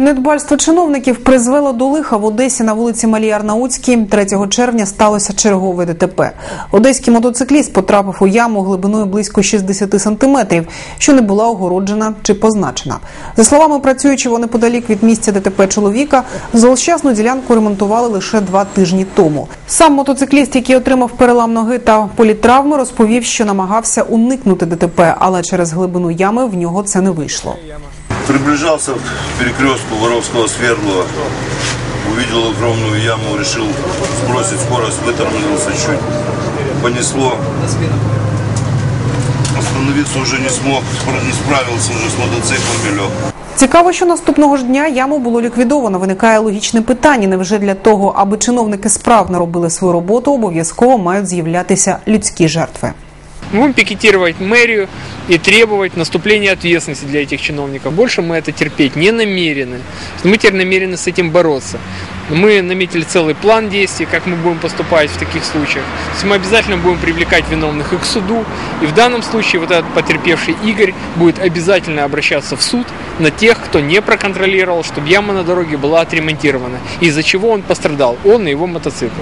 Недбальство чиновників призвело до лиха в Одесі на вулиці Малій Арнаутській. 3 червня сталося чергове ДТП. Одеський мотоцикліст потрапив у яму глибиною близько 60 сантиметрів, що не була огороджена чи позначена. За словами працюючого неподалік від місця ДТП чоловіка, злощасну ділянку ремонтували лише два тижні тому. Сам мотоцикліст, який отримав перелам ноги та політравми, розповів, що намагався уникнути ДТП, але через глибину ями в нього це не вийшло. Приближался к перекрестку Воровского Свердлова. Увидел огромную яму, решил сбросить скорость, вытормозился чуть. Понесло. Остановиться уже не смог, не справился уже с мотоциклом и лег. Цікаво, що наступного ж дня яму було ліквідовано. Виникає логічне питання: невже для того, аби чиновники справно робили свою роботу, обов'язково мають з'являтися людські жертви. Мы будем пикетировать мэрию и требовать наступления ответственности для этих чиновников. Больше мы это терпеть не намерены. Мы теперь намерены с этим бороться. Мы наметили целый план действий, как мы будем поступать в таких случаях. То есть мы обязательно будем привлекать виновных и к суду. И в данном случае вот этот потерпевший Игорь будет обязательно обращаться в суд на тех, кто не проконтролировал, чтобы яма на дороге была отремонтирована. Из-за чего он пострадал, он и его мотоцикл.